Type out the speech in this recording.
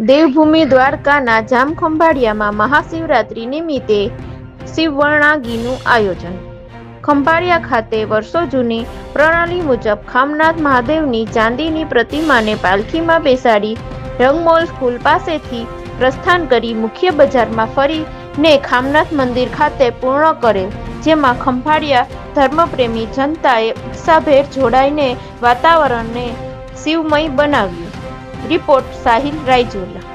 દેવભૂમિ દ્વારકાના જામખંભાળિયામાં મહાશિવરાત્રી નિમિત્તે શિવવર્ણાગીનું આયોજન. ખંભાળિયા ખાતે વર્ષો જૂની પ્રણાલી મુજબ ખામનાથ મહાદેવની ચાંદીની પ્રતિમાને પાલખીમાં બેસાડી રંગમોલ સ્કૂલ પાસેથી પ્રસ્થાન કરી મુખ્ય બજારમાં ફરીને ખામનાથ મંદિર ખાતે પૂર્ણ કરેલ, જેમાં ખંભાળિયા ધર્મપ્રેમી જનતાએ ઉત્સાહભેર જોડાઈને વાતાવરણને શિવમય બનાવ્યું. રિપોર્ટ સાહિલ રાયજોલા.